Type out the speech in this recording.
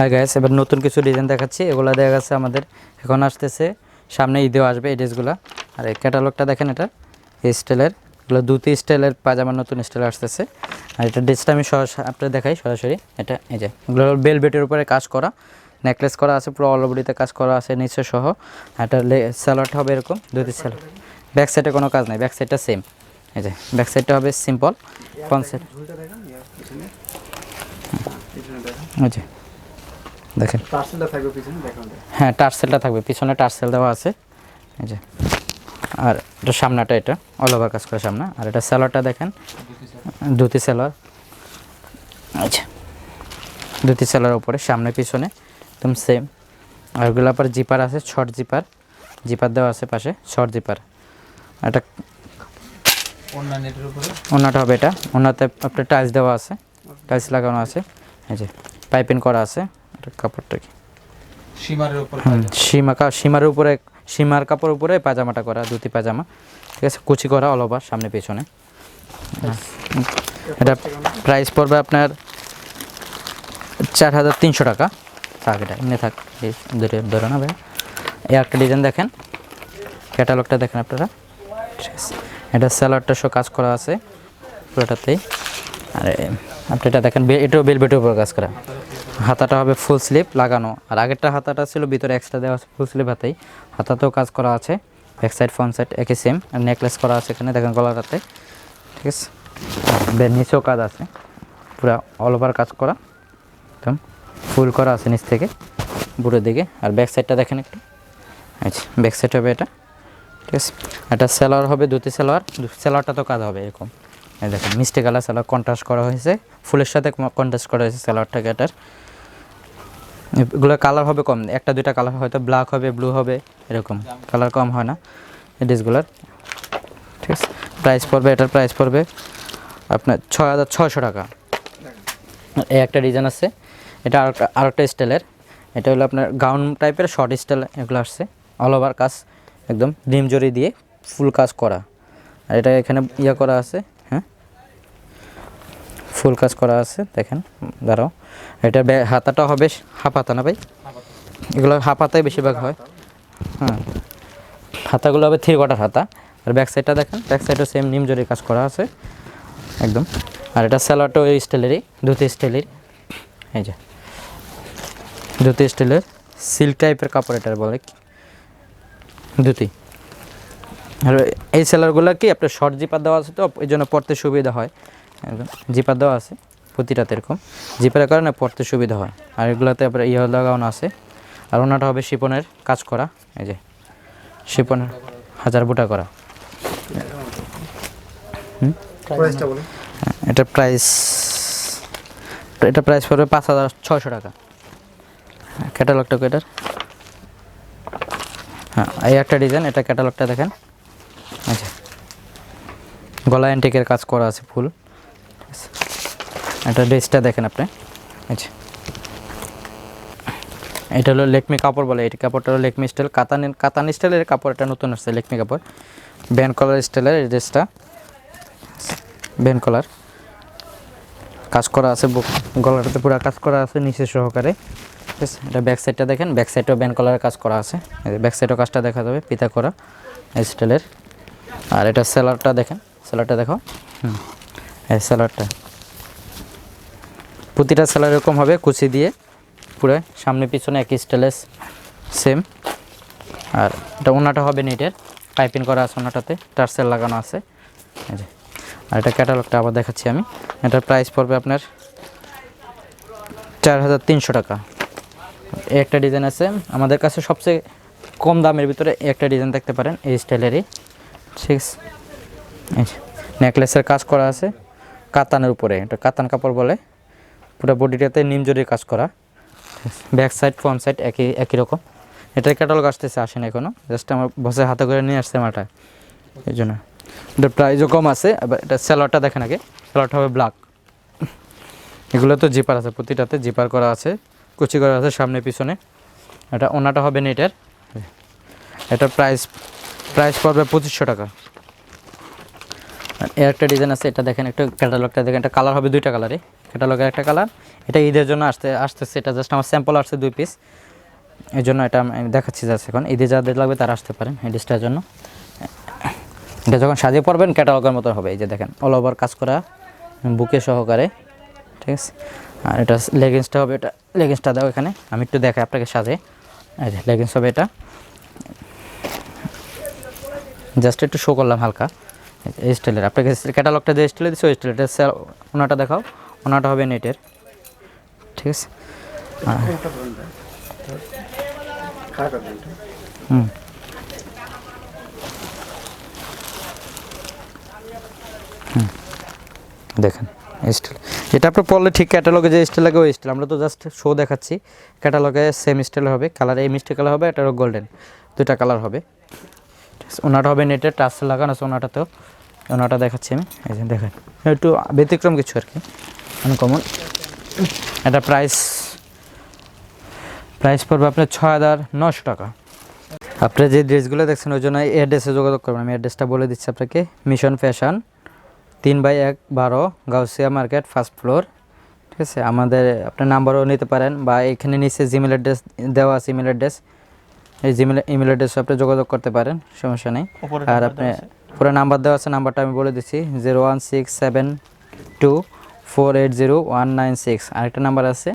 হ্যাঁ গ্যাস এবার নতুন কিছু ডিজাইন দেখাচ্ছি। এগুলো দেখা গেছে আমাদের। এখন আসতেছে, সামনে ঈদেও আসবে এই ড্রেসগুলো। আর এই ক্যাটালগটা দেখেন এটা, এই স্টাইলের। এগুলো দুটি স্টাইলের পাজামার নতুন স্টাইল আসতেছে। আর এটা ড্রেসটা আমি সরাসরি আপনার দেখাই সরাসরি। এটা, এই যে, এগুলো বেলবেটের উপরে কাজ করা। নেকলেস করা আছে, পুরো অলবডিতে কাজ করা আছে, নিচে সহ। এটা স্যালোয়ারটা হবে এরকম দুটি স্যালোয়ার ব্যাক সাইডে কোনো কাজ নাই ব্যাক সাইডটা সেম এই যে ব্যাক সাইডটা হবে সিম্পল সাইড ঝুলটা দেখেন। পার্সেলটা থাকবে পিছনে দেখান হ্যাঁ টার্সেলটা থাকবে। পিছনে টার্সেল দেওয়া আছে। এই যে। আর এটা সামনাটা এটা অল ওভার কাজ করে সামনে। আর এটা স্যালোয়ারটা দেখেন। ধুতি স্যালোয়ার আচ্ছা ধুতি স্যালোয়ার উপরে সামনে পিছনে। একদম সেম আর ওগুলো আবার জিপার আছে শর্ট জিপার জিপার দেওয়া আছে পাশে শর্ট জিপার এটা অন্যটা হবে এটা। অন্যতে আপনার টাইলস দেওয়া আছে। টাইলস লাগানো আছে। এই যে। পাইপিং করা আছে। এটা কাপড়টা কি? সীমারের উপরে সীমা সীমার উপরে সীমার কাপড় উপরে পাজামাটা করা ধুতি পাজামা ঠিক আছে? কুচি করা অল ওভার সামনে পেছনে। এটা প্রাইস পড়বে আপনার চার হাজার তিনশো টাকা। থাক এটা এমনি থাক ধরে না ভাই। এই একটা ডিজাইন দেখেন। ক্যাটালগটা দেখেন আপনারা। ঠিক আছে? এটা স্যালাডটা সব কাজ করা আছে। পুরোটাতেই। আর আপনি এটা দেখেন এটাও বেলবেটের উপর কাজ করা। হাতাটা হবে ফুল স্লিপ লাগানো। আর আগেরটা হাতাটা ছিল, ভিতরে এক্সট্রা দেওয়া আছে ফুল স্লিপ হাতেই। হাতাতেও কাজ করা আছে ব্যাক সাইড ফ্রন্ট সাইড একই সেম আর নেকলেস করা আছে এখানে, দেখেন গলাটাতে। ঠিক আছে? নিচেও কাজ আছে, পুরো অল ওভার কাজ করা। একদম ফুল করা আছে নিচ থেকে, বুড়োর দিকে। আর ব্যাক সাইডটা দেখেন একটু। আচ্ছা ব্যাক সাইড হবে এটা। ঠিক আছে? এটা সেলোয়ার হবে দুটি সেলোয়ার সেলোয়ারটা তো কাজ হবে এরকম। দেখেন, মিষ্টি কালার সেলোয়ার কন্ট্রাস্ট করা হয়েছে। ফুলের সাথে কন্ট্রাস্ট করা হয়েছে সেলোয়ারটাকে এটার এগুলো কালার হবে কম। একটা, দুইটা কালার হয়তো ব্ল্যাক হবে ব্লু হবে, এরকম। কালার কম হয় না এই ড্রেসগুলোর ঠিক আছে? প্রাইস পড়বে, এটার প্রাইস পড়বে আপনার ছয় হাজার ছয়শো টাকা। এই একটা ডিজাইন আছে। এটা আরেকটা আরেকটা স্টাইলের এটা হলো আপনার গাউন টাইপের শর্ট স্টাইল এগুলো আসছে। অল ওভার কাজ, একদম ডিম জড়ি দিয়ে ফুল কাজ করা। আর এটা এখানে ইয়ে করা আছে। ফুল কাজ করা আছে, দেখেন, দাঁড়াও। এটা হাতাটা হবে হাফ হাতা না ভাই? এগুলো হাফ হাতায় বেশিরভাগ হয়। হ্যাঁ হাতাগুলো হবে থ্রি কোয়ার্টার হাতা। আর ব্যাক সাইডটা দেখেন ব্যাক সাইডও সেম নিম জরি কাজ করা আছে। একদম। আর এটা স্যালোয়ারটা ওই স্টাইলেরই ধুতি স্টাইলের এই যে। ধুতি স্টাইলের সিল্ক টাইপের কাপড় এটার বলে? ধুতি। আর এই সেলারগুলো কি, আপনার শর্ট জিপার দেওয়া আছে তো এই জন্য পড়তে সুবিধা হয়। একদম। জিপার দেওয়া আছে প্রতিটাতে এরকম জিপারের কারণে পড়তে সুবিধা হয়। আর এগুলোতে আপনার ইয়ে লাগানো আছে। আর ওনাটা হবে শিপনের কাজ করা। এই যে শিপনের হাজার বুটা করা। এটা প্রাইস এটা প্রাইস পড়বে পাঁচ হাজার ছয়শো টাকা। ক্যাটালগটা এটার? হ্যাঁ এই একটা ডিজাইন এটা ক্যাটালগটা দেখেন। আচ্ছা গলা অ্যান্টিকের কাজ করা আছে ফুল। এটা ড্রেসটা দেখেন আপনি। আচ্ছা এটা হলো লেকমি কাপড় বলে, এই কাপড়টা হলো লেকমি স্টাইল। কাতান কাতান স্টাইলের কাপড়, এটা নতুন আসছে লেকমি কাপড়। ব্যান্ড কলার স্টাইলের এই ড্রেসটা। Band collar. কাজ করা আছে গলাটাতে পুরো কাজ করা আছে নিচে সহকারে। ঠিক আছে? এটা ব্যাক সাইডটা দেখেন ব্যাক সাইডেও ব্যান্ড কলারের কাজ করা আছে। ব্যাক সাইডেও কাজটা দেখা যাবে, পিতা করা স্টাইলের। আর এটা সেলারটা দেখেন, সেলারটা দেখো। হুম, এই সেলারটা। প্রতিটা সেলার এরকম হবে, কুচি দিয়ে পুরো সামনে পিছনে একই স্টাইলের সেম আর এটা ওনাটা হবে নেটের পাইপিং করা আছে ওনাটাতে টার্সেল লাগানো আছে। আর এটা ক্যাটালগটা আবার দেখাচ্ছি আমি। এটার প্রাইস পড়বে আপনার চার হাজার তিনশো টাকা। একটা ডিজাইন আছে, আমাদের কাছে সবচেয়ে কম দামের ভিতরে একটা ডিজাইন দেখতে পারেন, এই স্টাইলেরই ঠিক আছে? নেকলেসের কাজ করা আছে, কাতানের উপরে, এটা কাতান কাপড় বলে। পুরো বডিটাতে নিম নিমজরির কাজ করা। ব্যাক সাইড ফ্রন্ট সাইড একই একই রকম। এটার ক্যাটালগ আসতেছে, আসেন এখনও জাস্ট আমার বসে হাতে করে নিয়ে আসছে মাটা এই জন্য। এটার প্রাইসও কম আছে এবার এটা স্যালোয়ারটা দেখেন আগে। স্যালোয়ারটা হবে ব্ল্যাক এগুলো তো জিপার আছে, প্রতিটাতে জিপার করা আছে, কুচি করা আছে সামনে, পিছনে। এটা ওনাটা হবে নেটের এটার প্রাইস প্রাইস পড়বে পঁচিশশো টাকা। এর একটা ডিজাইন আছে, এটা দেখেন একটা ক্যাটালগটা দেখেন এটা কালার হবে দুইটা কালারে ক্যাটালগের একটা কালার এটা ঈদের জন্য আসতে, আসতেছে, এটা জাস্ট আমার স্যাম্পল আসছে দুই পিস এই জন্য এটা আমি দেখাচ্ছি জাস্ট এখন। ঈদে যাদের লাগবে তারা আসতে পারেন এই ড্রেসটার জন্য। এটা যখন সাজিয়ে পড়বেন ক্যাটালগের মতো হবে। এই যে দেখেন অল ওভার কাজ করা, বুকে সহকারে, ঠিক আছে? আর এটা লেগিংসটা হবে, এটা লেগিংসটা দাও এখানে। আমি একটু দেখাই আপনাকে সাজে এই যে লেগিংস হবে এটা। জাস্ট একটু শো করলাম হালকা। স্টাইলের। আপনাকে ক্যাটালগটা যে স্টাইলে দিচ্ছে ওই স্টাইল এটা স্যার ওনাটা দেখাও। ওনাটা হবে নেটের। ঠিক আছে? হুম। হুম। দেখেন স্টাইল। যেটা আপনার পড়লে ঠিক ক্যাটালগে যে স্টাইল লাগে, ওই স্টাইল। আমরা তো জাস্ট শো দেখাচ্ছি। ক্যাটালগে সেম স্টাইল হবে। কালার এই মিষ্টি কালার হবে, এটা গোল্ডেন দুটা কালার হবে। ওনাটা হবে নেটের টাচ লাগানো আছে ওনাটাতেও, ওনাটা দেখাচ্ছি আমি। এই যে দেখেন, একটু ব্যতিক্রম কিছু আর কি আনকমন এটা প্রাইস প্রাইস পড়বে আপনার ছয় হাজার নশো টাকা। আপনি যে ড্রেসগুলো দেখছেন, ওই জন্য অ্যাড্রেসে যোগাযোগ করবেন। আমি অ্যাড্রেসটা বলে দিচ্ছি আপনাকে। মিশন ফ্যাশন তিন বাই এক, বারো, গাউসিয়া মার্কেট ফার্স্ট ফ্লোর ঠিক আছে? আমাদের, আপনার নাম্বারও নিতে পারেন, বা এখানে নিচে জিমেল অ্যাড্রেস দেওয়া আছে ইমেল অ্যাড্রেস এই জিমেল ইমেল অ্যাড্রেসে আপনি যোগাযোগ করতে পারেন সমস্যা নেই। আর আপনি পুরো নাম্বার দেওয়া আছে নাম্বারটা আমি বলে দিচ্ছি zero one six seven two four eight zero one nine six আরেকটা নাম্বার আছে।